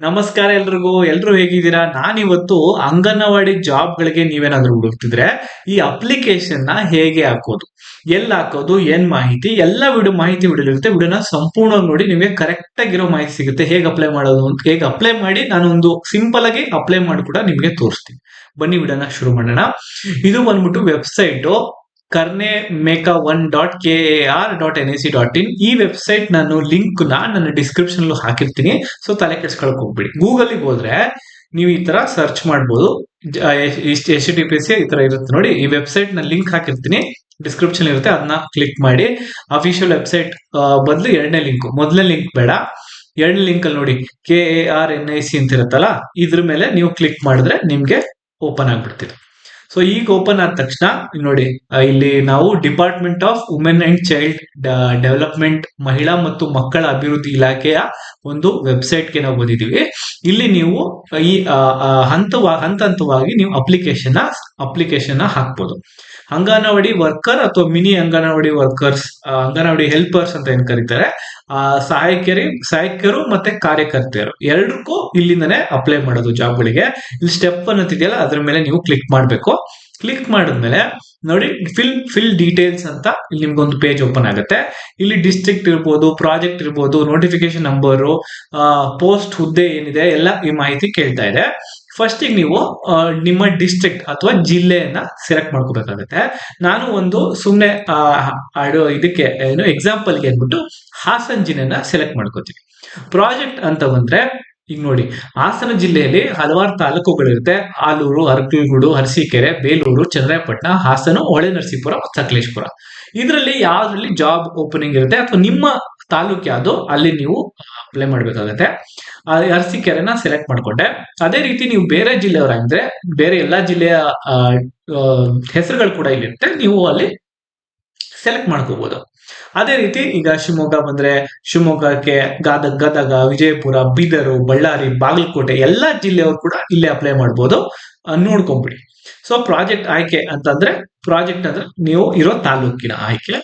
ನಮಸ್ಕಾರ ಎಲ್ರಿಗೂ. ಎಲ್ರು ಹೇಗಿದ್ದೀರಾ? ನಾನಿವತ್ತು ಅಂಗನವಾಡಿ ಜಾಬ್ಗಳಿಗೆ ನೀವೇನಾದ್ರೂ ಹುಡುಕ್ತಿದ್ರೆ ಈ ಅಪ್ಲಿಕೇಶನ್ನ ಹೇಗೆ ಹಾಕೋದು? ಎಲ್ಲಿ ಹಾಕೋದು? ಏನ್ ಮಾಹಿತಿ? ಎಲ್ಲ ವಿಡಿಯೋ ಮಾಹಿತಿ ವಿಡಿಯೋ ಇರುತ್ತೆ ವಿಡಿಯೋನ ಸಂಪೂರ್ಣವಾಗಿ ನೋಡಿ ನಿಮಗೆ ಕರೆಕ್ಟ್ ಆಗಿರೋ ಮಾಹಿತಿ ಸಿಗುತ್ತೆ. ಹೇಗೆ ಅಪ್ಲೈ ಮಾಡೋದು ಅಂತ ಹೇಗೆ ಅಪ್ಲೈ ಮಾಡಿ ನಾನು ಒಂದು ಸಿಂಪಲ್ ಆಗಿ ಅಪ್ಲೈ ಮಾಡಿ ಕೂಡ ನಿಮಗೆ ತೋರಿಸ್ತೀನಿ. ಬನ್ನಿ ವಿಡಿಯೋನ ಶುರು ಮಾಡೋಣ. ಇದು ಬಂದ್ಬಿಟ್ಟು ವೆಬ್ಸೈಟ್ ಕರ್ನೆ make one dot K A R dot N I C dot in. ಈ ವೆಬ್ಸೈಟ್ ನಾನು ಲಿಂಕ್ನ ನನ್ನ ಡಿಸ್ಕ್ರಿಪ್ಷನ್ ಹಾಕಿರ್ತೀನಿ. ಸೊ ತಲೆ ಕೆಡ್ಸ್ಕೊಳಕ್ ಹೋಗ್ಬಿಡಿ. ಗೂಗಲ್ ಹೋದ್ರೆ ನೀವು ಈ ತರ ಸರ್ಚ್ ಮಾಡ್ಬೋದು. ಎಚ್ ಡಿ ಪಿ ಸಿ ಈ ತರ ಇರುತ್ತೆ ನೋಡಿ. ಈ ವೆಬ್ಸೈಟ್ನ ಲಿಂಕ್ ಹಾಕಿರ್ತೀನಿ. ಡಿಸ್ಕ್ರಿಪ್ಷನ್ ಇರುತ್ತೆ. ಅದನ್ನ ಕ್ಲಿಕ್ ಮಾಡಿ. ಅಫಿಷಿಯಲ್ ವೆಬ್ಸೈಟ್ ಬದಲು ಎರಡನೇ ಲಿಂಕ್. ಮೊದಲನೇ ಲಿಂಕ್ ಬೇಡ. ಎರಡನೇ ಲಿಂಕ್ ಅಲ್ಲಿ ನೋಡಿ, K A R N I C ಅಂತ ಇರುತ್ತಲ್ಲ ಇದ್ರ ಮೇಲೆ ನೀವು ಕ್ಲಿಕ್ ಮಾಡಿದ್ರೆ ನಿಮ್ಗೆ ಓಪನ್ ಆಗ್ಬಿಡ್ತಿದೆ ಸೊ ಈಗ ಓಪನ್ ಆದ ತಕ್ಷಣ, ನೋಡಿ ಇಲ್ಲಿ ನಾವು department of women and child development ಮಹಿಳಾ ಮತ್ತು ಮಕ್ಕಳ ಅಭಿವೃದ್ಧಿ ಇಲಾಖೆಯ ಒಂದು ವೆಬ್ಸೈಟ್ಗೆ ನಾವು ಬಂದಿದ್ದೀವಿ. ಇಲ್ಲಿ ನೀವು, ಈ ಹಂತವ ಹಂತ ಹಂತವಾಗಿ ನೀವು ಅಪ್ಲಿಕೇಶನ್ ಅಪ್ಲಿಕೇಶನ್ ಹಾಕ್ಬೋದು. ಅಂಗನವಾಡಿ ವರ್ಕರ್ ಅಥವಾ mini anganwadi workers anganwadi helpers ಅಂತ ಏನ್ ಕರೀತಾರೆ, ಆ ಸಹಾಯಕರಿ ಸಹಾಯಕರು ಮತ್ತೆ ಕಾರ್ಯಕರ್ತೆಯರು. ಎರಡಕ್ಕೂ ಇಲ್ಲಿಂದನೇ ಅಪ್ಲೈ ಮಾಡೋದು ಜಾಬ್ಗಳಿಗೆ. ಇಲ್ಲಿ ಸ್ಟೆಪ್ ಅನ್ನೋದಿದೆಯಲ್ಲ ಅದ್ರ ಮೇಲೆ ನೀವು ಕ್ಲಿಕ್ ಮಾಡಬೇಕು. ಕ್ಲಿಕ್ ಮಾಡಿದ್ಮೇಲೆ ನೋಡಿ ಫಿಲ್ ಫಿಲ್ ಡೀಟೇಲ್ಸ್ ಅಂತ ಇಲ್ಲಿ ನಿಮ್ಗೊಂದು ಪೇಜ್ ಓಪನ್ ಆಗುತ್ತೆ. ಇಲ್ಲಿ ಡಿಸ್ಟ್ರಿಕ್ಟ್ ಇರ್ಬೋದು ಪ್ರಾಜೆಕ್ಟ್ ಇರ್ಬೋದು ನೋಟಿಫಿಕೇಶನ್ ನಂಬರು ಪೋಸ್ಟ್ ಹುದ್ದೆ ಏನಿದೆ, ಎಲ್ಲ ಈ ಮಾಹಿತಿ ಕೇಳ್ತಾ ಇದೆ. ಫಸ್ಟಿಗೆ ನೀವು ನಿಮ್ಮ ಡಿಸ್ಟ್ರಿಕ್ಟ್ ಅಥವಾ ಜಿಲ್ಲೆಯನ್ನ ಸೆಲೆಕ್ಟ್ ಮಾಡ್ಕೋಬೇಕಾಗುತ್ತೆ. ನಾನು ಒಂದು ಸುಮ್ಮನೆ ಇದಕ್ಕೆ, ಏನು ಎಕ್ಸಾಂಪಲ್ಗೆ ಅಂದ್ಬಿಟ್ಟು ಹಾಸನ ಜಿಲ್ಲೆನ ಸೆಲೆಕ್ಟ್ ಮಾಡ್ಕೋತೀವಿ ಪ್ರಾಜೆಕ್ಟ್ ಅಂತ ಬಂದ್ರೆ, ಈಗ ನೋಡಿ, ಹಾಸನ ಜಿಲ್ಲೆಯಲ್ಲಿ ಹಲವಾರು ತಾಲೂಕುಗಳಿರುತ್ತೆ. ಆಲೂರು, ಅರಕಲಗೂಡು ಹರಸಿಕೆರೆ ಬೇಲೂರು ಚಂದ್ರಾಯಪಟ್ಟಣ ಹಾಸನ, ಹೊಳೆ, ನರಸೀಪುರ ಮತ್ತು ಸಕಲೇಶ್ಪುರ. ಇದರಲ್ಲಿ ಯಾವ್ದ್ರಲ್ಲಿ ಜಾಬ್ ಓಪನಿಂಗ್ ಇರುತ್ತೆ ಅಥವಾ ನಿಮ್ಮ ತಾಲೂಕು ಯಾವುದು? ಅಲ್ಲಿ ನೀವು ಅಪ್ಲೈ ಮಾಡ್ಬೇಕಾಗತ್ತೆ. ಅರಸೀಕೆರೆನ ಸೆಲೆಕ್ಟ್ ಮಾಡ್ಕೊಂಡೆ. ಅದೇ ರೀತಿ ನೀವು ಬೇರೆ ಜಿಲ್ಲೆಯವರಾಗಿದ್ರೆ, ಬೇರೆ ಎಲ್ಲಾ ಜಿಲ್ಲೆಯ ಹೆಸರುಗಳು ಕೂಡ ಇಲ್ಲಿರುತ್ತೆ. ನೀವು ಅಲ್ಲಿ ಸೆಲೆಕ್ಟ್ ಮಾಡ್ಕೋಬಹುದು ಅದೇ ರೀತಿ ಈಗ ಶಿವಮೊಗ್ಗ ಬಂದ್ರೆ, ಶಿವಮೊಗ್ಗಕ್ಕೆ ಗದಗ ಗದಗ, ವಿಜಯಪುರ, ಬೀದರು, ಬಳ್ಳಾರಿ, ಬಾಗಲಕೋಟೆ ಎಲ್ಲಾ ಜಿಲ್ಲೆಯವರು ಕೂಡ ಇಲ್ಲೇ ಅಪ್ಲೈ ಮಾಡ್ಬೋದು. ನೋಡ್ಕೊಂಬಿಡಿ. ಸೊ ಪ್ರಾಜೆಕ್ಟ್ ಆಯ್ಕೆ ಅಂತಂದ್ರೆ ಪ್ರಾಜೆಕ್ಟ್ ಅಂದ್ರೆ ನೀವು ಇರೋ ತಾಲೂಕಿನ ಆಯ್ಕೆ.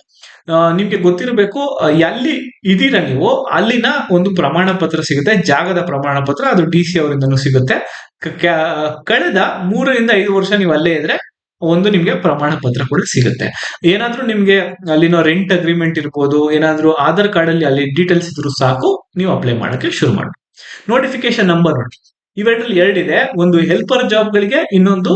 ನಿಮ್ಗೆ ಗೊತ್ತಿರಬೇಕು ಎಲ್ಲಿ ಇದೀರ ನೀವು, ಅಲ್ಲಿನ ಒಂದು ಪ್ರಮಾಣ ಪತ್ರ ಸಿಗುತ್ತೆ, ಜಾಗದ ಪ್ರಮಾಣ ಪತ್ರ ಅದು ಡಿ ಸಿ ಸಿಗುತ್ತೆ. ಕಳೆದ ಮೂರರಿಂದ ಐದು ವರ್ಷ ನೀವು ಅಲ್ಲೇ ಇದ್ರೆ ಒಂದು ನಿಮ್ಗೆ ಪ್ರಮಾಣ ಪತ್ರ ಕೂಡ ಸಿಗುತ್ತೆ. ಏನಾದ್ರೂ ನಿಮ್ಗೆ ಅಲ್ಲಿನ ರೆಂಟ್ ಅಗ್ರಿಮೆಂಟ್ ಇರ್ಬೋದು, ಏನಾದ್ರೂ ಆಧಾರ್ ಕಾರ್ಡ್ ಅಲ್ಲಿ ಅಲ್ಲಿ ಡೀಟೇಲ್ಸ್ ಇದ್ರು ಸಾಕು, ನೀವು ಅಪ್ಲೈ ಮಾಡಕ್ಕೆ ಶುರು ಮಾಡಿ ನೋಟಿಫಿಕೇಶನ್ ನಂಬರ್ ನೋಡಿ ಇವೆರಡರಲ್ಲಿ ಎರಡಿದೆ. ಒಂದು ಹೆಲ್ಪರ್ ಜಾಬ್ಗಳಿಗೆ ಇನ್ನೊಂದು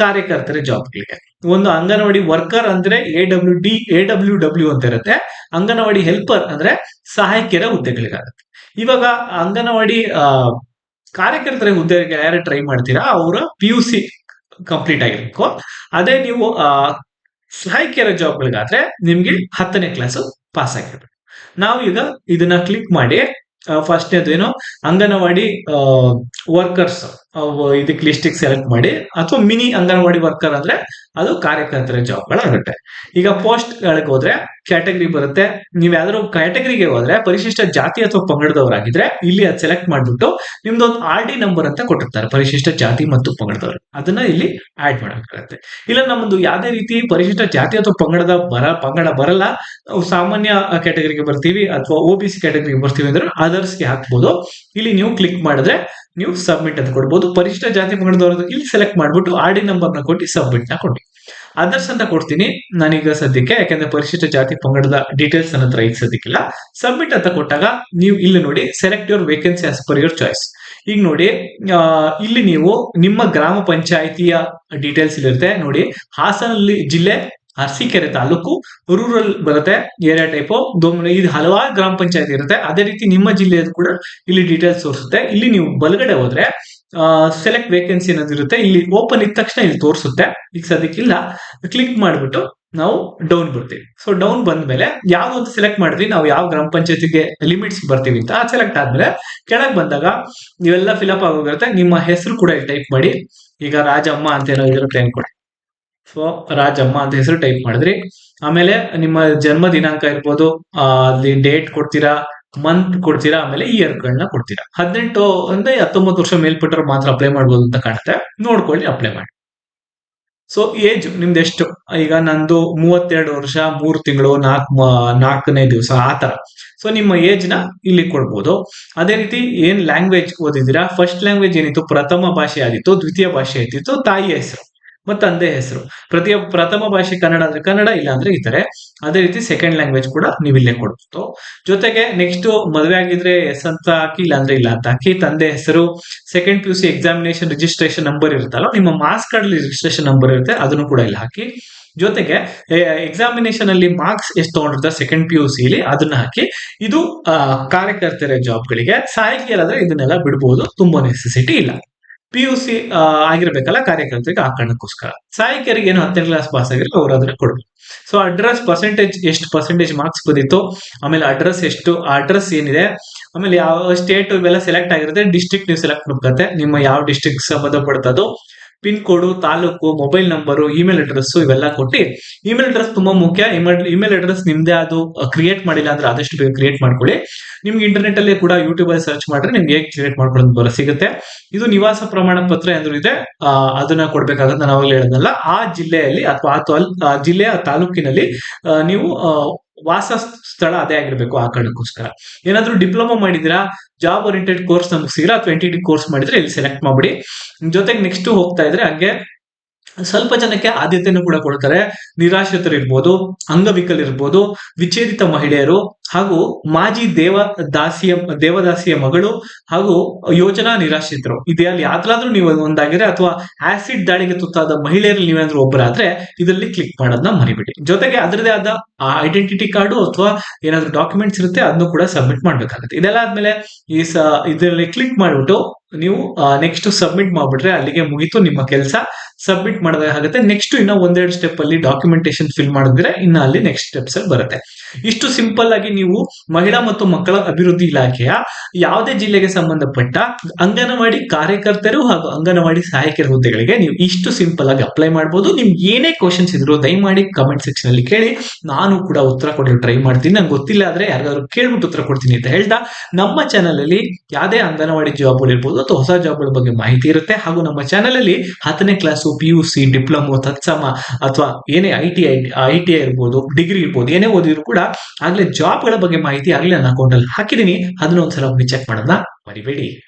ಕಾರ್ಯಕರ್ತರ ಕಾರ್ಯಕರ್ತರ ಜಾಬ್ಗಳಿಗೆ ಒಂದು ಅಂಗನವಾಡಿ ವರ್ಕರ್ ಅಂದ್ರೆ A W D A W W ಅಂತ ಇರುತ್ತೆ. ಅಂಗನವಾಡಿ ಹೆಲ್ಪರ್ ಅಂದ್ರೆ ಸಹಾಯಕಿಯರ ಹುದ್ದೆಗಳಿಗಾಗುತ್ತೆ. ಇವಾಗ ಅಂಗನವಾಡಿ ಕಾರ್ಯಕರ್ತರ ಹುದ್ದೆಗೆ ಯಾರು ಟ್ರೈ ಮಾಡ್ತೀರಾ? ಅವರ ಪಿ ಯು ಸಿ ಕಂಪ್ಲೀಟ್ ಆಗಿರ್ಬೇಕು. ಅದೇ ನೀವು ಸಹಾಯಕಿಯರ ಜಾಬ್ಗಳಿಗಾದ್ರೆ ನಿಮ್ಗೆ ಹತ್ತನೇ ಕ್ಲಾಸ್ ಪಾಸ್ ಆಗಿರ್ಬೇಕು. ನಾವು ಈಗ ಇದನ್ನ ಕ್ಲಿಕ್ ಮಾಡಿ ಫಸ್ಟ್ನೇದು ಏನು ಅಂಗನವಾಡಿ ವರ್ಕರ್ಸ್ ಇದಕ್ಕೆ ಲಿಸ್ಟಿಗೆ ಸೆಲೆಕ್ಟ್ ಮಾಡಿ ಅಥವಾ ಮಿನಿ ಅಂಗನವಾಡಿ ವರ್ಕರ್ ಅಂದ್ರೆ ಅದು ಕಾರ್ಯಕರ್ತರ ಜಾಬ್ಗಳಾಗುತ್ತೆ ಈಗ ಪೋಸ್ಟ್ ಗಳಿಗೆ ಹೋದ್ರೆ ಕ್ಯಾಟಗರಿ ಬರುತ್ತೆ. ನೀವು ಯಾವ್ದಾದ್ರು ಕ್ಯಾಟಗರಿಗೆ ಹೋದ್ರೆ ಪರಿಶಿಷ್ಟ ಜಾತಿ ಅಥವಾ ಪಂಗಡದವರಾಗಿದ್ರೆ ಇಲ್ಲಿ ಅದು ಸೆಲೆಕ್ಟ್ ಮಾಡ್ಬಿಟ್ಟು ನಿಮ್ದೊಂದು ಆರ್ ಡಿ ನಂಬರ್ ಅಂತ ಕೊಟ್ಟಿರ್ತಾರೆ, ಪರಿಶಿಷ್ಟ ಜಾತಿ ಮತ್ತು ಪಂಗಡದವರು. ಅದನ್ನ ಇಲ್ಲಿ ಆಡ್ ಮಾಡಬೇಕಾಗುತ್ತೆ ಇಲ್ಲ ನಮ್ಮದು ಯಾವುದೇ ರೀತಿ ಪರಿಶಿಷ್ಟ ಜಾತಿ ಅಥವಾ ಪಂಗಡದ ಬರ, ಪಂಗಡ ಬರಲ್ಲ. ನಾವು ಸಾಮಾನ್ಯ ಕ್ಯಾಟಗರಿಗೆ ಬರ್ತೀವಿ ಅಥವಾ ಒ ಬಿ ಸಿ ಕ್ಯಾಟಗರಿಗೆ ಬರ್ತೀವಿ ಅಂದ್ರೆ ಅದರ್ಸ್ಗೆ ಹಾಕ್ಬೋದು. ಇಲ್ಲಿ ನೀವು ಕ್ಲಿಕ್ ಮಾಡಿದ್ರೆ ನೀವು ಸಬ್ಮಿಟ್ ಅಂತ ಕೊಡ್ಬೋದು. ಪರಿಶಿಷ್ಟ ಜಾತಿ ಪಂಗಡದವ್ರದ್ದು ಇಲ್ಲಿ ಸೆಲೆಕ್ಟ್ ಮಾಡ್ಬಿಟ್ಟು ಆರ್ ಡಿ ನಂಬರ್ನ ಕೊಟ್ಟು ಸಬ್ಮಿಟ್ನ ಕೊಡಿ. ಅದರ್ಸ್ ಅಂತ ಕೊಡ್ತೀನಿ. ನಾನೀಗ ಸದ್ಯಕ್ಕೆ, ಯಾಕಂದ್ರೆ ಪರಿಶಿಷ್ಟ ಜಾತಿ ಪಂಗಡದ ಡೀಟೇಲ್ಸ್ ನನ್ನ ಹತ್ರ ಈಗ ಸದ್ಯಕ್ಕಿಲ್ಲ ಸಬ್ಮಿಟ್ ಅಂತ ಕೊಟ್ಟಾಗ ನೀವು ಇಲ್ಲಿ ನೋಡಿ select your vacancy as per your choice ಈಗ ನೋಡಿ ಇಲ್ಲಿ ನೀವು ನಿಮ್ಮ ಗ್ರಾಮ ಪಂಚಾಯಿತಿಯ ಡೀಟೇಲ್ಸ್ ಇಲ್ಲಿರುತ್ತೆ. ನೋಡಿ ಹಾಸನಲ್ಲಿ ಜಿಲ್ಲೆ ಅರಸೀಕೆರೆ ತಾಲೂಕು ರೂರಲ್ ಬರುತ್ತೆ, ಏರಿಯಾ ಟೈಪ್ ಇದು ಹಲವಾರು ಗ್ರಾಮ ಪಂಚಾಯತ್ ಇರುತ್ತೆ. ಅದೇ ರೀತಿ ನಿಮ್ಮ ಜಿಲ್ಲೆಯದು ಕೂಡ ಇಲ್ಲಿ ಡೀಟೇಲ್ಸ್ ತೋರಿಸುತ್ತೆ. ಇಲ್ಲಿ ನೀವು ಬಲಗಡೆ ಹೋದ್ರೆ ಸೆಲೆಕ್ಟ್ ವೇಕೆನ್ಸಿ ಅನ್ನೋದು ಇರುತ್ತೆ. ಇಲ್ಲಿ ಓಪನ್ ಇದ್ದ ತಕ್ಷಣ ಇಲ್ಲಿ ತೋರಿಸುತ್ತೆ. ಈಗ ಸದ್ಯಕ್ಕಿಲ್ಲ. ಕ್ಲಿಕ್ ಮಾಡಿಬಿಟ್ಟು ನಾವು ಡೌನ್ ಬರ್ತೀವಿ ಸೊ ಡೌನ್ ಬಂದ್ಮೇಲೆ ಯಾವ್ದೊಂದು ಸೆಲೆಕ್ಟ್ ಮಾಡಿದ್ವಿ. ನಾವು ಯಾವ ಗ್ರಾಮ ಪಂಚಾಯತಿಗೆ ಲಿಮಿಟ್ಸ್ ಬರ್ತೀವಿ ಅಂತ. ಸೆಲೆಕ್ಟ್ ಆದ್ಮೇಲೆ ಕೆಳಗೆ ಬಂದಾಗ ಇವೆಲ್ಲ ಫಿಲಪ್ ಆಗೋಗಿರುತ್ತೆ. ನಿಮ್ಮ ಹೆಸರು ಕೂಡ ಟೈಪ್ ಮಾಡಿ. ಈಗ ರಾಜಮ್ಮ ಅಂತ ಏನೋ ಇರುತ್ತೆ ಅನ್ಕೊಡಿ ಸೊ ರಾಜಮ್ಮ ಅಂತ ಹೆಸರು ಟೈಪ್ ಮಾಡಿದ್ರಿ. ಆಮೇಲೆ ನಿಮ್ಮ ಜನ್ಮ ದಿನಾಂಕ ಇರ್ಬೋದು ಅಲ್ಲಿ ಡೇಟ್ ಕೊಡ್ತೀರಾ ಮಂತ್ ಕೊಡ್ತೀರಾ, ಆಮೇಲೆ ಇಯರ್ ಗಳನ್ನ ಕೊಡ್ತೀರಾ. ಹದಿನೆಂಟು ಅಂದ್ರೆ ಹತ್ತೊಂಬತ್ತು ವರ್ಷ ಮೇಲ್ಪಟ್ಟರು ಮಾತ್ರ ಅಪ್ಲೈ ಮಾಡ್ಬೋದು ಅಂತ ಕಾಣುತ್ತೆ. ನೋಡ್ಕೊಳ್ಳಿ ಅಪ್ಲೈ ಮಾಡಿ. ಸೊ ಏಜ್ ನಿಮ್ದು ಎಷ್ಟು? ಈಗ ನಂದು ಮೂವತ್ತೆರಡು ವರ್ಷ, ಮೂರು ತಿಂಗಳು, ನಾಲ್ಕು ನಾಲ್ಕನೇ ದಿವಸ, ಆ ತರ ಸೊ ನಿಮ್ಮ ಏಜ್ನ ಇಲ್ಲಿ ಕೊಡ್ಬೋದು. ಅದೇ ರೀತಿ ಏನ್ ಲ್ಯಾಂಗ್ವೇಜ್ ಓದಿದ್ದೀರಾ? ಫಸ್ಟ್ ಲ್ಯಾಂಗ್ವೇಜ್ ಏನಿತ್ತು? ಪ್ರಥಮ ಭಾಷೆ ಆಗಿತ್ತು, ದ್ವಿತೀಯ ಭಾಷೆ ಆಯ್ತಿತ್ತು ತಾಯಿಯ ಹೆಸರು. ಮತ್ತು ತಂದೆ ಹೆಸರು. ಪ್ರತಿಯ, ಪ್ರಥಮ ಭಾಷೆ ಕನ್ನಡ ಅಂದ್ರೆ ಕನ್ನಡ, ಇಲ್ಲ ಅಂದ್ರೆ ಇತರೆ. ಅದೇ ರೀತಿ ಸೆಕೆಂಡ್ ಲ್ಯಾಂಗ್ವೇಜ್ ಕೂಡ ನೀವು ಇಲ್ಲೇ ಕೊಡ್ಬೋದು. ಜೊತೆಗೆ ನೆಕ್ಸ್ಟ್ ಮದುವೆ ಆಗಿದ್ರೆ ಎಸ್ ಅಂತ ಹಾಕಿ, ಇಲ್ಲ ಅಂದ್ರೆ ಇಲ್ಲ ಅಂತ ಹಾಕಿ, ತಂದೆ ಹೆಸರು second P U C examination registration number ಇರುತ್ತಲ್ಲ, ನಿಮ್ಮ ಮಾರ್ಕ್ಸ್ ಕಾರ್ಡ್ ರಿಜಿಸ್ಟ್ರೇಷನ್ ನಂಬರ್ ಇರುತ್ತೆ, ಅದನ್ನು ಕೂಡ ಇಲ್ಲಿ ಹಾಕಿ. ಜೊತೆಗೆ ಎಕ್ಸಾಮಿನೇಷನ್ ಅಲ್ಲಿ ಮಾರ್ಕ್ಸ್ ಎಷ್ಟು ತಗೊಂಡಿರ್ತಾರೆ ಸೆಕೆಂಡ್ ಪಿ ಯು ಸಿಲಿ ಅದನ್ನ ಹಾಕಿ. ಇದು ಕಾರ್ಯಕರ್ತರ ಜಾಬ್ಗಳಿಗೆ ಸಹಾಯಕಿಯರಾದ್ರೆ ಇದನ್ನೆಲ್ಲ ಬಿಡಬಹುದು ತುಂಬಾ ನೆಸೆಸಿಟಿ ಇಲ್ಲ. ಪಿ ಯು ಸಿ ಆಗಿರ್ಬೇಕಲ್ಲ ಕಾರ್ಯಕರ್ತರಿಗೆ ಆ ಕಾರಣಕ್ಕೋಸ್ಕರ ಸಹಾಯಕರಿಗೆ ಏನು ಹತ್ತನೇ ಕ್ಲಾಸ್ ಪಾಸ್ ಆಗಿರೋ ಅವ್ರು ಅದನ್ನ ಕೊಡ್ಬೇಕು. ಸೊ ಅಡ್ರೆಸ್ ಪರ್ಸೆಂಟೇಜ್ ಎಷ್ಟು ಪರ್ಸೆಂಟೇಜ್ ಮಾರ್ಕ್ಸ್ ಬಂದಿತ್ತು, ಆಮೇಲೆ ಅಡ್ರೆಸ್ ಎಷ್ಟು ಅಡ್ರೆಸ್ ಏನಿದೆ, ಆಮೇಲೆ ಯಾವ ಸ್ಟೇಟ್ ಇವೆಲ್ಲ ಸೆಲೆಕ್ಟ್ ಆಗಿರುತ್ತೆ ಡಿಸ್ಟ್ರಿಕ್ಟ್ ನೀವು ಸೆಲೆಕ್ಟ್ ಮಾಡ್ಕತ್ತೆ ನಿಮ್ಮ ಯಾವ district ಸಂಬಂಧಪಡ್ತದೋ pin code, taluk mobile number email address ಇವೆಲ್ಲ ಕೊಟ್ಟು ಇಮೇಲ್ ಅಡ್ರೆಸ್ ತುಂಬಾ ಮುಖ್ಯ. ಇಮೇಲ್ ಅಡ್ರೆಸ್ ನಿಮ್ದೇ ಅದು ಕ್ರಿಯೇಟ್ ಮಾಡಿಲ್ಲ ಅಂದ್ರೆ ಆದಷ್ಟು ಬೇಗ ಕ್ರಿಯೇಟ್ ಮಾಡ್ಕೊಳ್ಳಿ. ನಿಮ್ಗೆ ಇಂಟರ್ನೆಟ್ ಅಲ್ಲಿ ಕೂಡ ಯೂಟ್ಯೂಬ್ ಅಲ್ಲಿ ಸರ್ಚ್ ಮಾಡ್ರೆ ನಿಮ್ಗೆ ಹೇಗೆ ಕ್ರಿಯೇಟ್ ಮಾಡ್ಕೊಳ್ಳೋದು ಬರೋ ಸಿಗುತ್ತೆ. ಇದು ನಿವಾಸ ಪ್ರಮಾಣ ಪತ್ರ ಎಂದು ಇದೆ ಅದನ್ನ ಕೊಡ್ಬೇಕಾಗತ್ತೆ ನಾನು ಅವಾಗಲೇ ಆ ಜಿಲ್ಲೆಯಲ್ಲಿ ಅಥವಾ ಆ ಜಿಲ್ಲೆಯ ತಾಲೂಕಿನಲ್ಲಿ ನೀವು ವಾಸ ಸ್ಥಳ ಅದೇ ಆಗಿರ್ಬೇಕು ಆ ಕಾರಣಕ್ಕೋಸ್ಕರ. ಏನಾದ್ರೂ ಡಿಪ್ಲೊಮಾ ಮಾಡಿದಿರಾ ಜಾಬ್ ಓರಿಯೆಂಟೆಡ್ ಕೋರ್ಸ್ ನಮ್ಗೆ ಸಿಗಲ್ಲ ಅಥವಾ ಎನ್ ಟಿ ಟಿ ಕೋರ್ಸ್ ಮಾಡಿದ್ರೆ ಇಲ್ಲಿ ಸೆಲೆಕ್ಟ್ ಮಾಡ್ಬಿಡಿ. ಜೊತೆಗೆ ನೆಕ್ಸ್ಟ್ ಹೋಗ್ತಾ ಇದ್ರೆ ಹಂಗೆ ಸ್ವಲ್ಪ ಜನಕ್ಕೆ ಆದ್ಯತೆಯನ್ನು ಕೂಡ ಕೊಡ್ತಾರೆ. ನಿರಾಶ್ರಿತರು ಇರ್ಬೋದು ಅಂಗವಿಕಲಿರ್ಬೋದು ವಿಚ್ಛೇದಿತ ಮಹಿಳೆಯರು ಹಾಗೂ ಮಾಜಿ ದೇವ ದಾಸಿಯ, ದೇವದಾಸಿಯ ಮಗಳು ಹಾಗೂ ಯೋಜನಾ ನಿರಾಶ್ರಿತರು. ಇದೆಯಲ್ಲಿ ಯಾವ್ದಾದ್ರೂ ನೀವು ಒಂದಾಗಿದ್ರೆ ಅಥವಾ ಆಸಿಡ್ ದಾಳಿಗೆ ತುತ್ತಾದ ಮಹಿಳೆಯರು ನೀವೇನಾದ್ರೂ ಒಬ್ಬರಾದ್ರೆ ಇದರಲ್ಲಿ ಕ್ಲಿಕ್ ಮಾಡೋದನ್ನ ಮರಿಬಿಡಿ. ಜೊತೆಗೆ ಅದರದೇ ಆದ ಐಡೆಂಟಿಟಿ ಕಾರ್ಡು ಅಥವಾ ಏನಾದ್ರೂ ಡಾಕ್ಯುಮೆಂಟ್ಸ್ ಇರುತ್ತೆ, ಅದನ್ನು ಕೂಡ ಸಬ್ಮಿಟ್ ಮಾಡ್ಬೇಕಾಗುತ್ತೆ. ಇದೆಲ್ಲ ಆದ್ಮೇಲೆ ಈ ಸ, ಇದರಲ್ಲಿ ಕ್ಲಿಕ್ ಮಾಡಿಬಿಟ್ಟು ನೀವು ನೆಕ್ಸ್ಟ್ ಸಬ್ಮಿಟ್ ಮಾಡ್ಬಿಟ್ರೆ ಅಲ್ಲಿಗೆ ಮುಗಿತು ನಿಮ್ಮ ಕೆಲಸ. ಸಬ್ಮಿಟ್ ಮಾಡಬೇಕಾಗುತ್ತೆ ನೆಕ್ಸ್ಟ್ ಇನ್ನ ಒಂದೆರಡು ಸ್ಟೆಪ್ ಅಲ್ಲಿ ಡಾಕ್ಯುಮೆಂಟೇಶನ್ ಫಿಲ್ ಮಾಡಿದ್ರೆ ಇನ್ನ ಅಲ್ಲಿ ನೆಕ್ಸ್ಟ್ ಸ್ಟೆಪ್ಸ್ ಬರುತ್ತೆ. ಇಷ್ಟು ಸಿಂಪಲ್ ಆಗಿ ನೀವು ಮಹಿಳಾ ಮತ್ತು ಮಕ್ಕಳ ಅಭಿವೃದ್ಧಿ ಇಲಾಖೆಯ ಯಾವುದೇ ಜಿಲ್ಲೆಗೆ ಸಂಬಂಧಪಟ್ಟ ಅಂಗನವಾಡಿ ಕಾರ್ಯಕರ್ತರು ಹಾಗೂ ಅಂಗನವಾಡಿ ಸಹಾಯಕರ ಹುದ್ದೆಗಳಿಗೆ ನೀವು ಇಷ್ಟು ಸಿಂಪಲ್ ಆಗಿ ಅಪ್ಲೈ ಮಾಡಬಹುದು ನಿಮ್ಗೆ ಏನೇ ಕ್ವಶನ್ಸ್ ಇದ್ರು ದಯಮಾಡಿ ಕಮೆಂಟ್ ಸೆಕ್ಷನ್ ಅಲ್ಲಿ ಕೇಳಿ. ನಾನು ಕೂಡ ಉತ್ತರ ಕೊಡಲು ಟ್ರೈ ಮಾಡ್ತೀನಿ. ನಂಗೆ ಗೊತ್ತಿಲ್ಲ ಆದ್ರೆ ಯಾರಿಗಾದ್ರು ಕೇಳ್ಬಿಟ್ಟು ಉತ್ತರ ಕೊಡ್ತೀನಿ ಅಂತ ಹೇಳ್ತಾ ನಮ್ಮ ಚಾನಲ್ ಅಲ್ಲಿ ಯಾವುದೇ ಅಂಗನವಾಡಿ ಜಾಬ್ ಇರ್ಬೋದು ಅಥವಾ ಹೊಸ ಜಾಬ್ಗಳ ಬಗ್ಗೆ ಮಾಹಿತಿ ಇರುತ್ತೆ. ಹಾಗೂ ನಮ್ಮ ಚಾನಲ್ ಅಲ್ಲಿ ಹತ್ತನೇ class P U C diploma ತತ್ಸಮ ಅಥವಾ ಏನೇ I T I I T I ಇರ್ಬೋದು ಡಿಗ್ರಿ ಇರ್ಬೋದು, ಏನೇ ಓದಿದ್ರು ಕೂಡ ಆಗ್ಲೇ ಜಾಬ್ಗಳ ಬಗ್ಗೆ ಮಾಹಿತಿ ಆಗ್ಲೇ ನನ್ನ ಅಕೌಂಟಲ್ಲಿ ಹಾಕಿದೀನಿ. ಅದನ್ನ ಒಂದ್ಸಲ ಚೆಕ್ ಮಾಡೋದನ್ನ ಮರಿಬೇಡಿ.